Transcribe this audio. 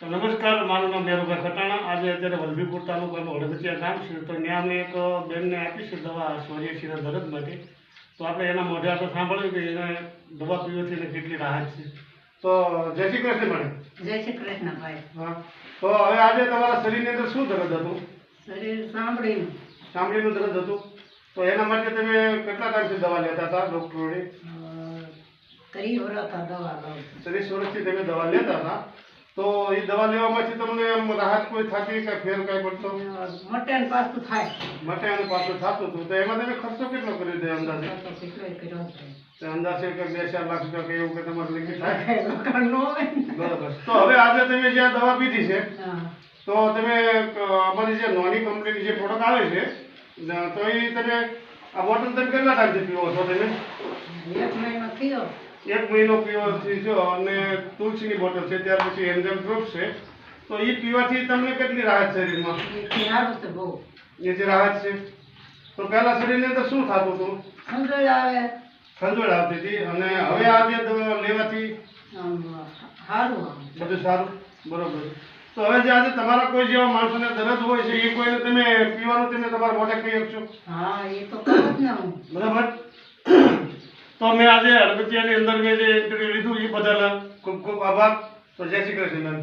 તો નમસ્કાર મારું નામ મેરુભાઈ ખટાણા. આજે અત્યારે વલભીપુર તાલુકાનું હળગતિયા ગામ છે. તો ત્યાં અમે એક બેનને આપી છે દવા સોરિયાસીના દર્દ માટે. તો આપણે એના મોઢે આપણે સાંભળ્યું કે એને દવા પીવાથી એને કેટલી રાહત છે. તો જય શ્રી કૃષ્ણ મેડમ. જય શ્રી કૃષ્ણ ભાઈ. હા. તો હવે આજે તમારા શરીરની અંદર શું દર્દ હતું? શરીર સાંભળીને. સાંભળીનું દર્દ હતું. તો એના માટે તમે કેટલા ટાઈમથી દવા લેતા હતા ડૉક્ટરોની ત્રીસ વર્ષ દવા. ત્રીસ વર્ષથી તમે દવા લેતા હતા. તો એ દવા લેવામાંથી તમને રાહત કોઈ થતી કે ફેર કઈ પડતો? મટેન પાછું થાય. માટે પાછું થતું હતું. તો એમાં તમે ખર્ચો કેટલો કર્યો છે. અંદાજે અંદાજે કે બે ચાર લાખ રૂપિયા કે એવું કે તમારે લિમિટ થાય. બરાબર. તો હવે આજે તમે જે આ દવા પીધી છે તો તમે અમારી જે નોની કંપનીની જે પ્રોડક્ટ આવે છે તો એ તમે આ બોટલ તમે કેટલા ટાઈમથી પીવો છો તમે? એક મહિનો થયો એક મહિનો પીવાથી છો અને તુલસીની બોટલ છે ત્યાર પછી એન્ઝાઇમ ડ્રોપ છે. તો એ પીવાથી તમને કેટલી રાહત શરીરમાં? સારું છે બહુ. એ જે રાહત છે. તો પહેલા શરીરની અંદર શું થતું હતું? ખંજોળ આવે. ખંજોળ આવતી હતી. અને હવે આ જે લેવાથી? સારું બધું સારું? બરોબર. તો હવે જે આજે તમારા કોઈ જેવા માણસોને દરદ હોય છે એ કોઈને તમે પીવાનું તમે તમારા મોઢે કહી શકશો હા એ તો બરાબર? તો મેં આજે હળવતિયાની અંદર મેં જે ઇન્ટરવ્યુ લીધું એ બદલ ખૂબ ખૂબ આભાર. તો જય શ્રી કૃષ્ણ.